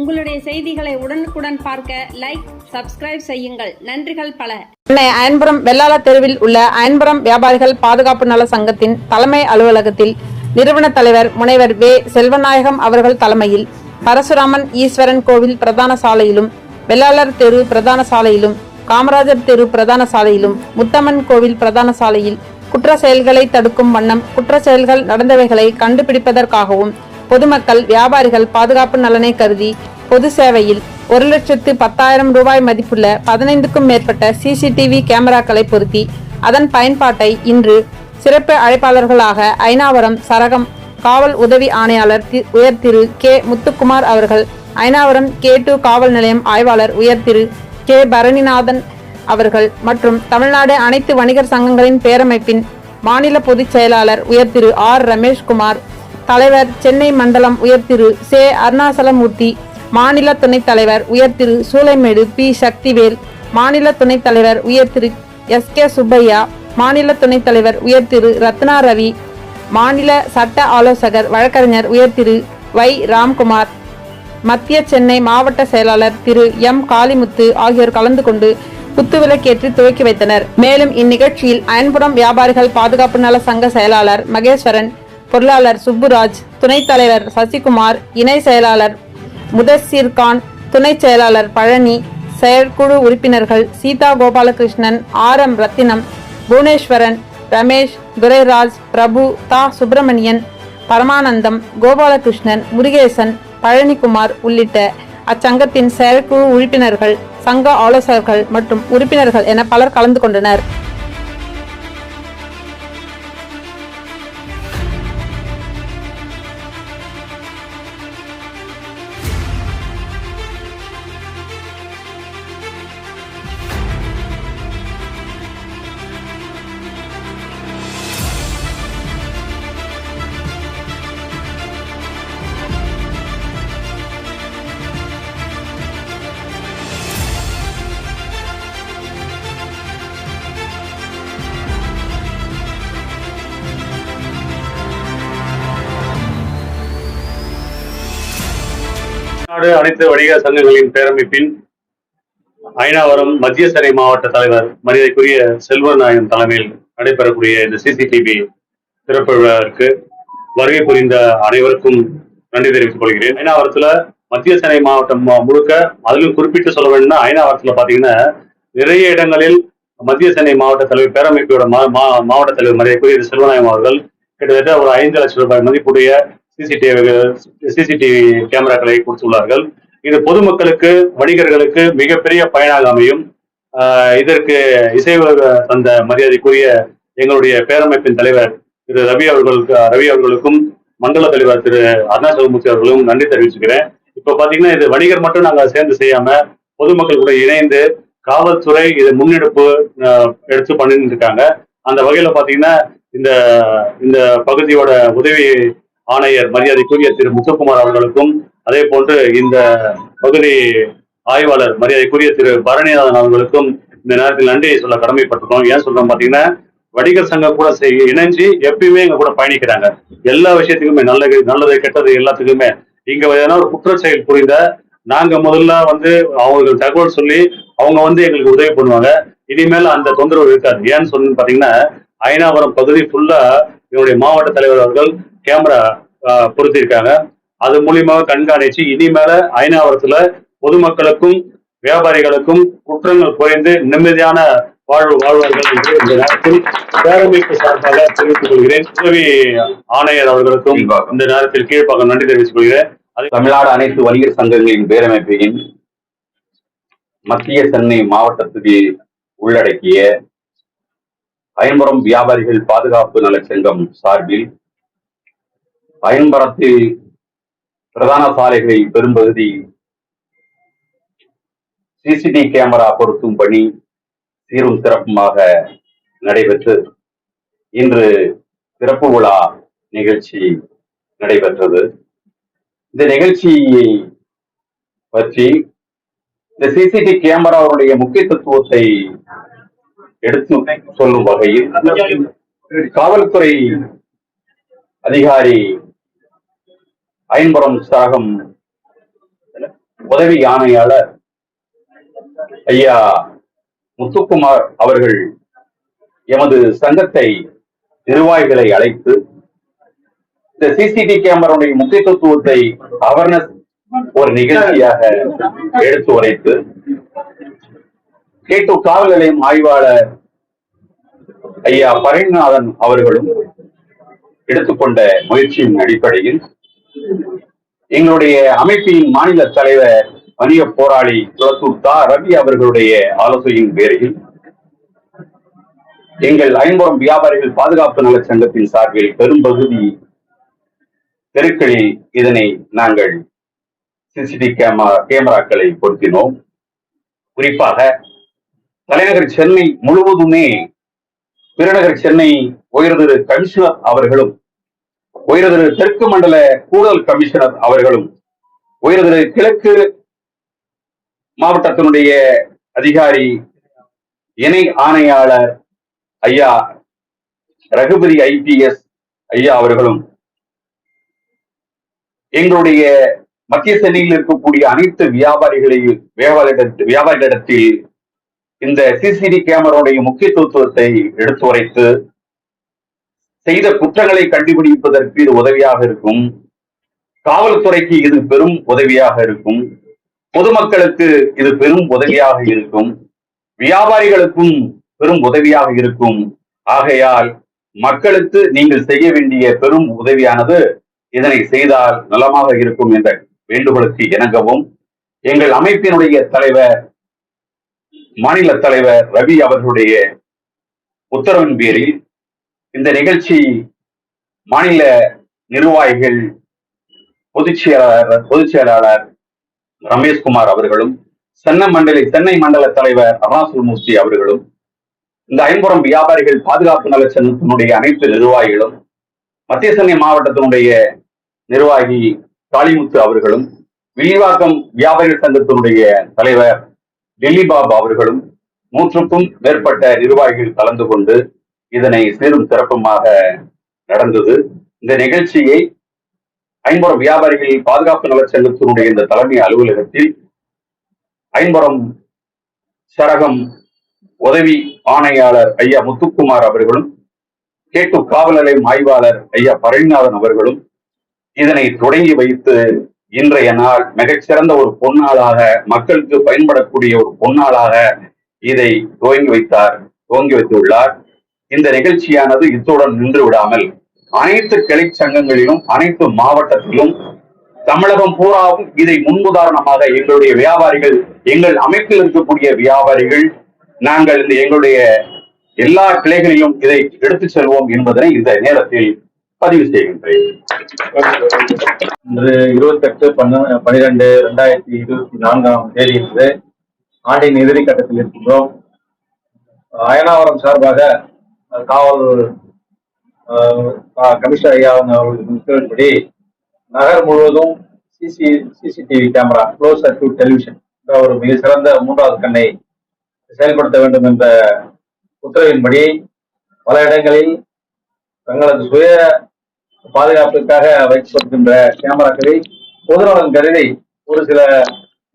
உங்களுடைய செய்திகளை உடனுக்குடன் பார்க்க லைக் சப்ஸ்கிரைப் செய்யுங்கள். நன்றிகள் பல. சென்னை அயன்புரம் வெள்ளாள தெருவில் உள்ள அயன்புரம் வியாபாரிகள் பாதுகாப்பு நல சங்கத்தின் தலைமை அலுவலகத்தில் நிறுவன தலைவர் முனைவர் வே. செல்வநாயகம் அவர்கள் தலைமையில் பரசுராமன் ஈஸ்வரன் கோவில் பிரதான சாலையிலும் வெள்ளாளர் தெரு பிரதான சாலையிலும் காமராஜர் தெரு பிரதான சாலையிலும் முத்தம்மன் கோவில் பிரதான சாலையில் குற்ற செயல்களை தடுக்கும் வண்ணம் குற்ற செயல்கள் நடந்தவைகளை கண்டுபிடிப்பதற்காகவும் பொதுமக்கள் வியாபாரிகள் பாதுகாப்பு நலனை கருதி பொது சேவையில் ஒரு லட்சத்து பத்தாயிரம் ரூபாய் மதிப்புள்ள பதினைந்துக்கும் மேற்பட்ட சிசிடிவி கேமராக்களை பொருத்தி அதன் பயன்பாட்டை இன்று சிறப்பு அழைப்பாளர்களாக ஐநாவரம் சரகம் காவல் உதவி ஆணையாளர் உயர் திரு கே. முத்துக்குமார் அவர்கள் ஐநாவரம் கே டூ காவல் நிலையம் ஆய்வாளர் உயர் திரு கே. பரணிநாதன் அவர்கள் மற்றும் தமிழ்நாடு அனைத்து வணிகர் சங்கங்களின் பேரமைப்பின் மாநில பொதுச் செயலாளர் உயர் திரு ஆர். ரமேஷ்குமார் தலைவர் சென்னை மண்டலம் உயர் திரு சே. அருணாசலமூர்த்தி மாநில துணைத் தலைவர் உயர் திரு சூளைமேடு பி. சக்திவேல் மாநில துணைத் தலைவர் உயர் திரு எஸ். கே. சுப்பையா மாநில துணைத் தலைவர் உயர் திரு ரத்னா ரவி மாநில சட்ட ஆலோசகர் வழக்கறிஞர் உயர் திரு வை. ராம்குமார் மத்திய சென்னை மாவட்ட செயலாளர் திரு எம். காளிமுத்து ஆகியோர் கலந்து கொண்டு குத்துவிளக்கேற்றி துவக்கி வைத்தனர். மேலும் இந்நிகழ்ச்சியில் அயன்புரம் வியாபாரிகள் பாதுகாப்பு நல சங்க செயலாளர் மகேஸ்வரன் பொருளாளர் சுப்புராஜ் துணைத் தலைவர் சசிகுமார் இணை செயலாளர் முதசிர்கான் கான் துணைச் செயலாளர் பழனி செயற்குழு உறுப்பினர்கள் சீதா கோபாலகிருஷ்ணன் ஆர் எம் ரத்தினம் புவனேஸ்வரன் ரமேஷ் துரைராஜ் பிரபு தா. சுப்பிரமணியன் பரமானந்தம் கோபாலகிருஷ்ணன் முருகேசன் பழனிக்குமார் உள்ளிட்ட அச்சங்கத்தின் செயற்குழு உறுப்பினர்கள் சங்க ஆலோசகர்கள் மற்றும் உறுப்பினர்கள் என பலர் கலந்து கொண்டனர். தமிழ்நாடு அனைத்து வணிக சங்கங்களின் பேரமைப்பின் ஐநாவரம் மத்திய சிறை மாவட்ட தலைவர் மரியாதைக்குரிய செல்வநாயகம் தலைமையில் நடைபெறக்கூடிய இந்த சிசிடிவி திறப்பு விழாவிற்கு வருகை புரிந்த அனைவருக்கும் நன்றி தெரிவித்துக் கொள்கிறேன். ஐநாவரத்துல மத்திய சென்னை மாவட்டம் முழுக்க அதிலும் குறிப்பிட்டு சொல்ல வேண்டும்னா ஐநாவரத்துல பாத்தீங்கன்னா நிறைய இடங்களில் மத்திய சென்னை மாவட்ட தலைவர் பேரமைப்போட மா- மா- மாவட்ட தலைவர் மரியாதைக்குரிய செல்வநாயகம் அவர்கள் கிட்டத்தட்ட ஒரு ஐந்து லட்சம் ரூபாய் மதிப்புடைய சிசிடிவி சிசிடிவி கேமராக்களை கொடுத்துள்ளார்கள். இது பொதுமக்களுக்கு வணிகர்களுக்கு மிகப்பெரிய பயனாக அமையும். இதற்கு இசைவு தந்த மரியாதைக்குரிய எங்களுடைய பேரமைப்பின் தலைவர் திரு ரவி அவர்களுக்கு ரவி அவர்களுக்கும் மண்டல தலைவர் திரு அருணாச்சலமூர்த்தி அவர்களும் நன்றி தெரிவிச்சுக்கிறேன். இப்ப பாத்தீங்கன்னா இது வணிகர் மட்டும் நாங்க சேர்ந்து செய்யாம பொதுமக்கள் கூட இணைந்து காவல்துறை இது முன்னெடுப்பு எடுத்து பண்ணிட்டு இருக்காங்க. அந்த வகையில பாத்தீங்கன்னா இந்த இந்த பகுதியோட உதவி ஆணையர் மரியாதைக்குரிய திரு முத்துக்குமார் அவர்களுக்கும் அதே போன்று இந்த பகுதி ஆய்வாளர் மரியாதைக்குரிய திரு பரணிநாதன் அவர்களுக்கும் இந்த நேரத்தில் நன்றியை சொல்ல கடமைப்பட்டிருக்கோம் ஏன் சொல்றோம் பாத்தீங்கன்னா வணிகர் சங்கம் கூட இணைஞ்சு எப்பயுமே எங்க கூட பயணிக்கிறாங்க. எல்லா விஷயத்துக்குமே நல்லது நல்லது கெட்டது எல்லாத்துக்குமே. இங்க எதனா ஒரு குற்ற செயல் புரிந்த நாங்க முதல்ல வந்து அவங்களுக்கு தகவல் சொல்லி அவங்க வந்து எங்களுக்கு உதவி பண்ணுவாங்க. இனிமேல் அந்த தொந்தரவு இருக்காது. ஏன்னு சொல்லி பாத்தீங்கன்னா ஐநாவரம் பகுதி ஃபுல்லா என்னுடைய மாவட்ட தலைவர் அவர்கள் கேமரா பொருத்திருக்காங்க. அது மூலியமாக கண்காணிச்சு இனிமேல ஐநாவரத்துல பொதுமக்களுக்கும் வியாபாரிகளுக்கும் குற்றங்கள் குறைந்து நிம்மதியான வாழ்வு வாழ்வார்கள் என்று இந்த நேரத்தில் பேரமைப்பு சார்பாக தெரிவித்துக் கொள்கிறேன். உதவி ஆணையர் அவர்களுக்கும் இந்த நேரத்தில் கீழ்ப்பாக்கம் நன்றி தெரிவித்துக் கொள்கிறேன். அதே தமிழ்நாடு அனைத்து வணிகர் சங்கங்களின் பேரமைப்பையின் மத்திய சென்னை மாவட்டத்துக்கு உள்ளடக்கிய அயன்புரம் வியாபாரிகள் பாதுகாப்பு நலச்சங்கம் சார்பில் அயன்புரத்தில் பிரதான சாலைகளில் பெரும்பகுதி சிசிடி கேமரா பொருத்தும் பணி சீரும் சிறப்புமாக நடைபெற்று இன்று திறப்பு விழா நிகழ்ச்சி நடைபெற்றது. இந்த நிகழ்ச்சியை பற்றி இந்த சிசிடி கேமராவுடைய முக்கியத்துவத்தை எடுத்து சொல்லும் வகையில் காவல்துறை அதிகாரி ஐம்பரம் சாகம். உதவி ஆணையாளர் ஐயா முத்துக்குமார் அவர்கள் எமது சங்கத்தை நிர்வாகிகளை அழைத்து இந்த சிசிடி கேமராவுடைய முக்கியத்துவத்தை அவர்னஸ் ஒரு நிகழ்ச்சியாக எடுத்து உரைத்து கேட்டு காவல் நிலையம் ஆய்வாளர் ஐயா பரண்நாதன் அவர்களும் எடுத்துக்கொண்ட முயற்சியின் அடிப்படையில் எங்களுடைய அமைப்பின் மாநில தலைவர் வணிக போராளி குளத்தூர் தா ரவி அவர்களுடைய ஆலோசனையின் பேரில் எங்கள் ஐம்புறம் வியாபாரிகள் பாதுகாப்பு நல சங்கத்தின் சார்பில் பெரும்பகுதி தெருக்களில் இதனை நாங்கள் சிசிடி கேமரா கேமராக்களை பொருத்தினோம். குறிப்பாக தலைநகர் சென்னை முழுவதுமே பெருநகர் சென்னை உயர்திரு கமிஷனர் அவர்களும் உயர்திரு தெற்கு மண்டல கூடுதல் கமிஷனர் அவர்களும் உயர்திரு கிழக்கு மாவட்டத்தினுடைய அதிகாரி இணை ஆணையாளர் ஐயா ரகுபதி ஐபிஎஸ் ஐயா அவர்களும் எங்களுடைய மத்திய சென்னையில் இருக்கக்கூடிய அனைத்து வியாபாரிகளையும் வியாபாரிட- வியாபாரிகளிடத்தில் இந்த சிசிடி கேமராவுடைய முக்கியத்துவத்தை எடுத்துரைத்து செய்த குற்றங்களை கண்டுபிடிப்பதற்கு இது உதவியாக இருக்கும். காவல்துறைக்கு இது பெரும் உதவியாக இருக்கும். பொதுமக்களுக்கு இது பெரும் உதவியாக இருக்கும். வியாபாரிகளுக்கும் பெரும் உதவியாக இருக்கும். ஆகையால் மக்களுக்கு நீங்கள் செய்ய வேண்டிய பெரும் உதவியானது இதனை செய்தால் நலமாக இருக்கும் என்ற வேண்டுகோளுக்கு இணங்கவும். எங்கள் அமைப்பினுடைய தலைவர் மாநில தலைவர் ரவி அவர்களுடைய உத்தரவின் பேரில் இந்த நிகழ்ச்சி மாநில நிர்வாகிகள் பொதுச் செயலாளர் பொதுச் செயலாளர் ரமேஷ்குமார் அவர்களும் சென்னை மண்டல சென்னை மண்டல தலைவர் அருணாசல் மூர்த்தி அவர்களும் இந்த ஐம்புறம் வியாபாரிகள் பாதுகாப்பு நல சங்கத்தினுடைய அனைத்து நிர்வாகிகளும் மத்திய சென்னை மாவட்டத்தினுடைய நிர்வாகி காளிமுத்து அவர்களும் வில்லிவாக்கம் வியாபாரிகள் சங்கத்தினுடைய தலைவர் டெல்லி பாபு அவர்களும் நூற்றுக்கும் மேற்பட்ட நிர்வாகிகள் கலந்து கொண்டு இதனை சீரும் சிறப்புமாக நடந்தது. இந்த நிகழ்ச்சியை ஐம்புறம் வியாபாரிகள் பாதுகாப்பு நலச்சங்கத்தினுடைய இந்த தலைமை அலுவலகத்தில் ஐம்புறம் சரகம் உதவி ஆணையாளர் ஐயா முத்துக்குமார் அவர்களும் கேட்டு காவல் நிலையம் ஆய்வாளர் ஐயா பரணிநாதன் அவர்களும் இதனை தொடங்கி வைத்து இன்றைய நாள் மிகச்சிறந்த ஒரு பொன்னாளாக மக்களுக்கு பயன்படக்கூடிய ஒரு பொன்னாளாக இதை துவங்கி வைத்தார் துவங்கி வைத்துள்ளார். இந்த நிகழ்ச்சியானது இத்துடன் நின்று விடாமல் அனைத்து கிளை சங்கங்களிலும் அனைத்து மாவட்டத்திலும் தமிழகம் பூராவும் இதை முன்னுதாரணமாக எங்களுடைய வியாபாரிகள் எங்கள் அமைப்பில் இருக்கக்கூடிய வியாபாரிகள் நாங்கள் இந்த எங்களுடைய எல்லா கிளைகளிலும் இதை எடுத்துச் செல்வோம் என்பதனை இந்த நேரத்தில் பதிவு செய்கின்றேன். இன்று இருபத்தெட்டு பன்ன பன்னிரண்டு ரெண்டாயிரத்தி இருபத்தி நான்காம் தேதி என்று ஆண்டின் இறுதி கட்டத்தில் இருக்கின்றோம். அயனாவரம் சார்பாக காவல் கமிஷனர் ஐயா உத்தரவின்படி நகர் முழுவதும் CC CCTV camera close circuit television என்ற ஒரு மிக சிறந்த மூன்றாவது கண்ணை செயல்படுத்த வேண்டும் என்ற உத்தரவின்படி பல இடங்களில் தங்களது சுய பாதுகாப்பிற்காக வைக்கப்படுகின்ற கேமராக்களை பொதுநலன் கருதி ஒரு சில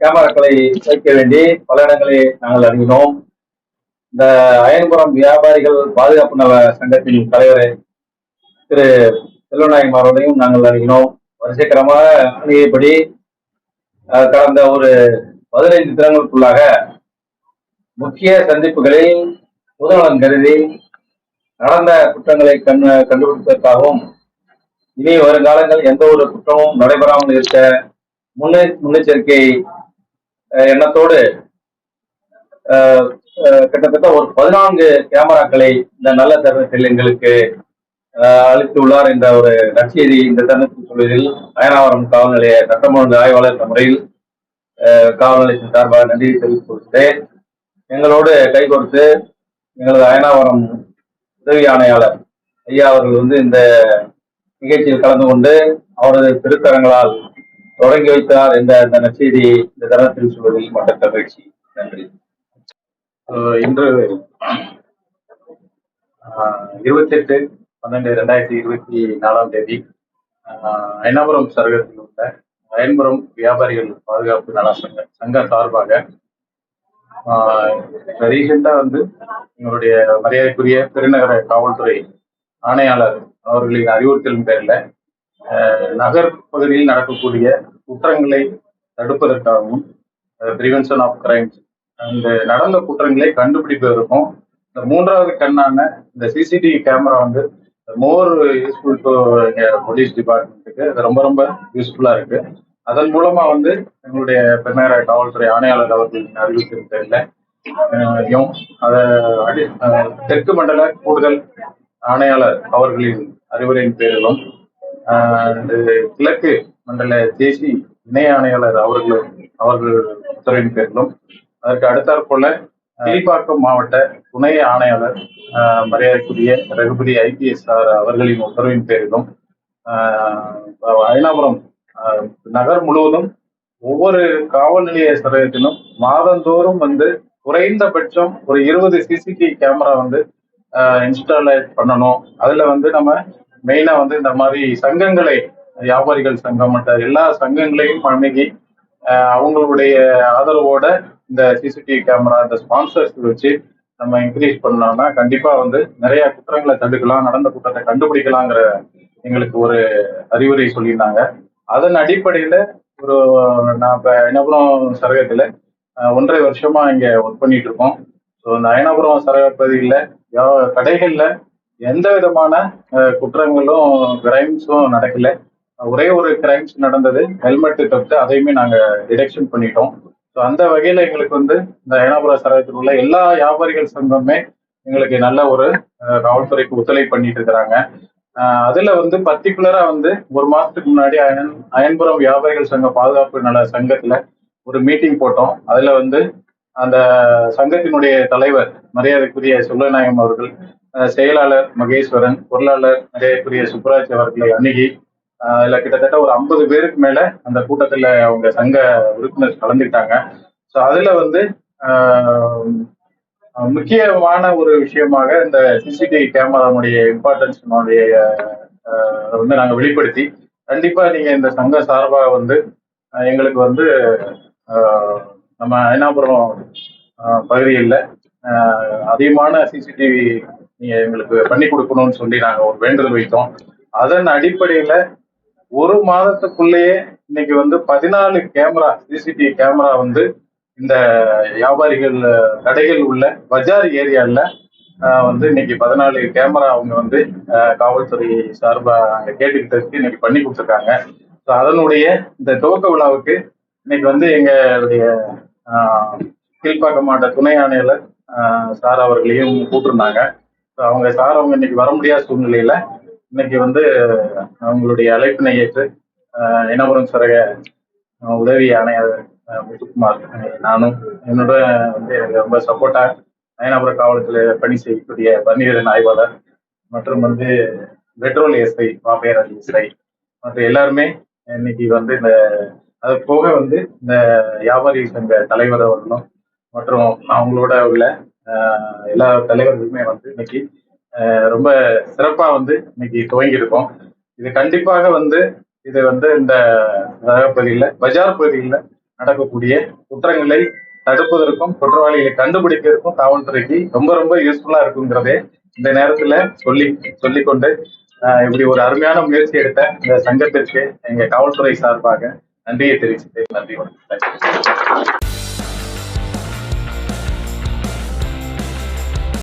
கேமராக்களை வைக்க வேண்டி பல இடங்களை நாங்கள் அணுகினோம். இந்த அயன்புரம் வியாபாரிகள் பாதுகாப்பு நல சங்கத்தின் தலைவர் திரு செல்வநாயகம் அவர்களையும் நாங்கள் அணுகினோம் வரிசைக்கரமாக அணுகியபடி கடந்த ஒரு பதினைந்து தினங்களுக்குள்ளாக முக்கிய சந்திப்புகளில் புதுநலன் கருதி நடந்த குற்றங்களை கண் கண்டுபிடிப்பதற்காகவும் இனி வருங்காலங்கள் எந்த ஒரு குற்றமும் நடைபெறாமல் இருக்க முன்னே முன்னெச்சரிக்கை எண்ணத்தோடு கிட்டத்தட்ட ஒரு பதினான்கு கேமராக்களை இந்த நல்ல தருணத்தில் எங்களுக்கு அஹ், அளித்துள்ளார் என்ற ஒரு நற்செய்தி இந்த தருணத்தில் சொல்வதில் அயனாவரம் காவல் நிலைய ஆய்வாளர் என்ற முறையில் அஹ், காவல் நிலையத்தின் சார்பாக நன்றியை தெரிவித்துக் கொடுத்தேன் எங்களோடு கைகோர்த்து எங்களது அயனாவரம் உதவி ஆணையாளர் ஐயா அவர்கள் வந்து இந்த நிகழ்ச்சியில் கலந்து கொண்டு அவரது திருத்தரங்களால் தொடங்கி வைத்தார் என்ற இந்த நற்செய்தி இந்த தருணத்தில் சொல்வதில் மற்ற மகிழ்ச்சி நன்றி. இன்று இன்று இருபத்தெட்டு பன்னெண்டு ரெண்டாயிரத்தி இருபத்தி நாலாம் தேதி அஹ், அயனாபுரம் சரகத்தில் உள்ள அயன்புரம் வியாபாரிகள் பாதுகாப்பு நல சங்க சங்க சார்பாக ரீசெண்டாக வந்து எங்களுடைய மரியாதைக்குரிய பெருநகர காவல்துறை ஆணையாளர் அவர்களின் அறிவுறுத்தலின் பேரில் நகர் பகுதியில் நடக்கக்கூடிய குற்றங்களை தடுப்பதற்காகவும் பிரிவென்ஷன் ஆஃப் கிரைம்ஸ் அந்த நடந்த குற்றங்களை கண்டுபிடிப்பதற்கும் இந்த மூன்றாவது கண்ணான இந்த சிசிடிவி கேமரா வந்து மோர் யூஸ்ஃபுல் டு போலீஸ் டிபார்ட்மெண்ட்டுக்கு அது ரொம்ப ரொம்ப யூஸ்ஃபுல்லா இருக்கு. அதன் மூலமா வந்து எங்களுடைய பெருநகர காவல்துறை ஆணையாளர் அவர்களின் அறிவித்தின் பேர்ல தெற்கு மண்டல கூடுதல் ஆணையாளர் அவர்களின் அறிவுரையின் பேரிலும் ஆஹ் கிழக்கு மண்டல தேசி இணை ஆணையாளர் அவர்களும் அவர்கள் உத்தரவின் பேரிலும் அதற்கு அடுத்தாற்போல கீழ்ப்பாக்கம் மாவட்ட துணை ஆணையாளர் மரியாதைக்குரிய ரகுபதி ஐபிஎஸ் அவர்களின் உத்தரவின் பேரிலும் அயனாபுரம் நகர் முழுவதும் ஒவ்வொரு காவல் நிலைய சதவீதத்திலும் மாதந்தோறும் வந்து குறைந்தபட்சம் ஒரு இருபது சிசிடிவி கேமரா வந்து இன்ஸ்டால் பண்ணணும். அதுல வந்து நம்ம மெயினா வந்து இந்த மாதிரி சங்கங்களை வியாபாரிகள் சங்கம் மற்ற எல்லா சங்கங்களையும் அணுகி அவங்களுடைய ஆதரவோட இந்த சிசிடிவி கேமரா இந்த ஸ்பான்சர்ஸ் வச்சு நம்ம இன்க்ரீஸ் பண்ணோம்னா கண்டிப்பா வந்து நிறைய குற்றங்களை தடுக்கலாம் நடந்த குற்றத்தை கண்டுபிடிக்கலாங்கிற எங்களுக்கு ஒரு அறிவுரை சொல்லியிருந்தாங்க. அதன் அடிப்படையில ஒரு நான் இப்ப அயனபுரம் சரகத்துல ஒன்றரை வருஷமா இங்க ஒர்க் பண்ணிட்டு இருக்கோம். ஸோ இந்த அயனபுரம் சரக பகுதியில யா- கடைகள்ல எந்த விதமான குற்றங்களும் கிரைம்ஸும் நடக்கல. ஒரே ஒரு கிரைம்ஸ் நடந்தது ஹெல்மெட் தவிர்த்து அதையுமே நாங்க டிடெக்ஷன் பண்ணிட்டோம். ஸோ அந்த வகையில எங்களுக்கு வந்து இந்த ஏனாபுர சரகத்தில் உள்ள எல்லா வியாபாரிகள் சங்கமே எங்களுக்கு நல்ல ஒரு காவல்துறைக்கு ஒத்துழைப்பு பண்ணிட்டு இருக்கிறாங்க. அதில் அதுல வந்து பர்டிகுலரா வந்து ஒரு மாசத்துக்கு முன்னாடி அயன் அயன்புரம் வியாபாரிகள் சங்க பாதுகாப்பு நல சங்கத்துல ஒரு மீட்டிங் போட்டோம். அதுல வந்து அந்த சங்கத்தினுடைய தலைவர் மரியாதைக்குரிய சுல்லநாயகம் அவர்கள் செயலாளர் மகேஸ்வரன் பொருளாளர் மரியாதைக்குரிய சுப்ராஜ் அவர்களை அணுகி ஆஹ் கிட்டத்தட்ட ஒரு ஐம்பது பேருக்கு மேல அந்த கூட்டத்துல அவங்க சங்க உறுப்பினர் கலந்துக்கிட்டாங்க. ஸோ அதுல வந்து முக்கியமான ஒரு விஷயமாக இந்த சிசிடிவி கேமராவுடைய இம்பார்ட்டன்ஸினுடைய வந்து நாங்கள் வெளிப்படுத்தி கண்டிப்பா நீங்க இந்த சங்க சார்பாக வந்து எங்களுக்கு வந்து நம்ம அயனாபுரம் பகுதியில் அதிகமான சிசிடிவி நீங்க எங்களுக்கு பண்ணி கொடுக்கணும்னு சொல்லி நாங்கள் ஒரு வேண்டுதல் வைத்தோம். அதன் அடிப்படையில ஒரு மாதத்துக்குள்ளேயே இன்னைக்கு வந்து பதினாலு கேமரா சிசிடிவி கேமரா வந்து இந்த வியாபாரிகள் கடைகள் உள்ள பஜார் ஏரியால வந்து இன்னைக்கு பதினாலு கேமரா அவங்க வந்து காவல்துறை சார்பாக அங்கே கேட்டுக்கிட்டதுக்கு இன்னைக்கு பண்ணி கொடுத்துருக்காங்க. ஸோ அதனுடைய இந்த துவக்க விழாவுக்கு இன்னைக்கு வந்து எங்களுடைய அஹ், கீழ்ப்பாக்கம் மாவட்ட துணை ஆணையாளர் சார் அவர்களையும் கூப்பிட்டுருந்தாங்க. ஸோ அவங்க சார் அவங்க இன்னைக்கு வர முடியாத சூழ்நிலையில இன்னைக்கு வந்து அவங்களுடைய அழைப்பினை ஏற்று இனபுரம் சரக உதவி ஆணையர் முத்துக்குமார் நானும் என்னோட வந்து எனக்கு ரொம்ப சப்போர்ட்டா நயனாபுரம் காவலத்தில் பணி செய்யக்கூடிய பன்னீரன் ஆய்வாளர் மற்றும் வந்து பெட்ரோல் எஸ்ஐ பாப்பையர் எஸ்ஐ மற்ற எல்லாருமே இன்னைக்கு வந்து இந்த அது போக வந்து இந்த வியாபாரி சங்க தலைவர் அவர்களும் மற்றும் அவங்களோட உள்ள எல்லா தலைவர்களுமே வந்து இன்னைக்கு ரொம்ப சிறப்பா வந்து இன்னைக்கு துவங்கி இருக்கோம் இது கண்டிப்பாக வந்து இது வந்து இந்த பகுதியில் பஜார் பகுதியில் நடக்கக்கூடிய குற்றங்களை தடுப்பதற்கும் குற்றவாளிகளை கண்டுபிடிப்பதற்கும் காவல்துறைக்கு ரொம்ப ரொம்ப யூஸ்ஃபுல்லா இருக்குங்கிறதே இந்த நேரத்துல சொல்லி சொல்லிக்கொண்டு இப்படி ஒரு அருமையான முயற்சி எடுத்த இந்த சங்கத்திற்கு எங்க காவல்துறை சார்பாக நன்றியை தெரிவிச்சுட்டு நன்றி வணக்கம்.